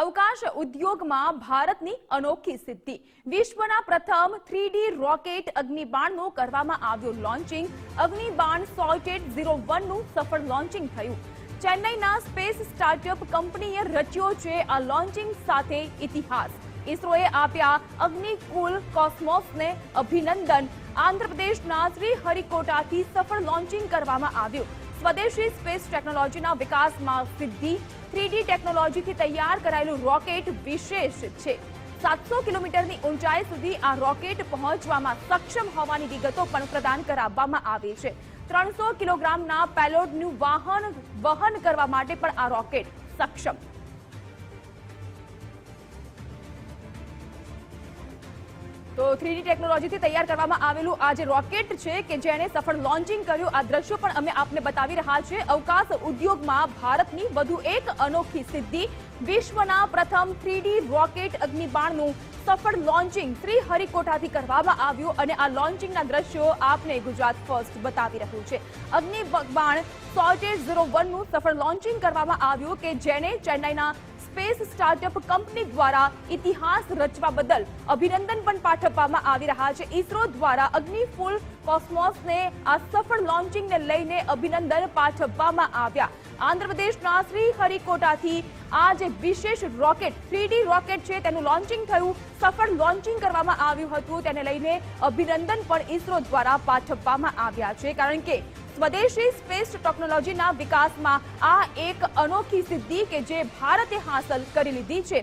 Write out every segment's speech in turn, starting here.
અવકાશ ઉદ્યોગમાં ભારતની અનોખી સિદ્ધિ. વિશ્વના પ્રથમ થ્રીડી રોકેટ અગ્નિબાણનું કરવામાં આવ્યું લોન્ચિંગ. અગ્નિબાણ સોલ્ટેડ ઝીરો વનનું સફળ લોન્ચિંગ થયું. ચેન્નઈના સ્પેસ સ્ટાર્ટઅપ કંપનીએ રચ્યો છે આ લોન્ચિંગ સાથે ઇતિહાસ. ઇસરોએ આપ્યા અગ્નિકુલ કોસ્મોસને અભિનંદન. આંધ્રપ્રદેશના શ્રી હરિકોટાથી સફળ લોન્ચિંગ કરવામાં આવ્યું. સ્વદેશી સ્પેસ ટેકનોલોજીના વિકાસમાં સિદ્ધિ, થ્રીડી ટેકનોલોજીથી તૈયાર કરાયેલું રોકેટ વિશેષ છે. સાતસો કિલોમીટરની ઊંચાઈ સુધી આ રોકેટ પહોંચવામાં સક્ષમ હોવાની વિગતો પણ પ્રદાન કરાવવામાં આવી છે. ત્રણસો કિલોગ્રામના પેલોડનું વાહન વહન કરવા માટે પણ આ રોકેટ સક્ષમ. તો થ્રીડી ટેકનોલોજીથી તૈયાર કરવામાં આવેલું આ જે રોકેટ છે કે જેણે સફળ લોન્ચિંગ કર્યું, આ દ્રશ્યો પણ અમે આપને બતાવી રહ્યા છે અવકાશ ઉદ્યોગમાં ભારતની વધુ એક અનોખી સિદ્ધિ, વિશ્વના પ્રથમ થ્રીડી રોકેટ અગ્નિબાણનું સફળ લોન્ચિંગ શ્રી હરિકોટાથી કરવામાં આવ્યું અને આ લોન્ચિંગના દ્રશ્યો આપને ગુજરાત ફર્સ્ટ બતાવી રહ્યું છે. અગ્નિબાણ સોર્ટેડ ઝીરો વનનું સફળ લોન્ચિંગ કરવામાં આવ્યું કે જેને ચેન્નઈના સ્પેસ સ્ટાર્ટઅપ કંપની દ્વારા ઇતિહાસ રચવા બદલ અભિનંદન પણ પાઠવવામાં આવી રહ્યા છે. ઇસરો દ્વારા અગ્નિફૂલ કોસ્મોસને આ સફળ લોન્ચિંગને લઈને અભિનંદન પાઠવવામાં આવ્યા. આંધ્રપ્રદેશના શ્રી હરિકોટાથી આ જે વિશેષ રોકેટ, થ્રીડી રોકેટ છે, તેનું લોન્ચિંગ થયું. સફળ લોન્ચિંગ કરવામાં આવ્યું હતું. તેને લઈને અભિનંદન પણ ઇસરો દ્વારા પાઠવવામાં આવ્યા છે. કારણ કે સ્વદેશી સ્પેસ ટેકનોલોજીના વિકાસમાં આ એક અનોખી સિદ્ધિ કે જે ભારતે હાંસલ કરી લીધી છે.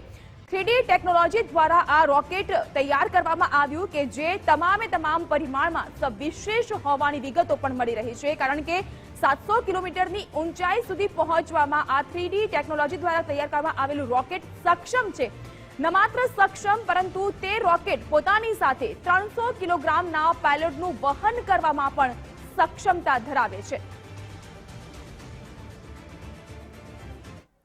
થ્રીડી ટેકનોલોજી દ્વારા આ રોકેટ તૈયાર કરવામાં આવ્યું કે જે તમામે તમામ પરિમાણમાં સવિશેષ હોવાની વિગતો પણ મળી રહી છે. કારણ કે સાતસો કિલોમીટરની ઊંચાઈ સુધી પહોંચવામાં આ થ્રીડી ટેકનોલોજી દ્વારા તૈયાર કરવામાં આવેલું રોકેટ સક્ષમ છે. ન માત્ર સક્ષમ, પરંતુ તે રોકેટ પોતાની સાથે ત્રણસો કિલોગ્રામના પેલોડનું વહન કરવામાં પણ સક્ષમતા ધરાવે છે.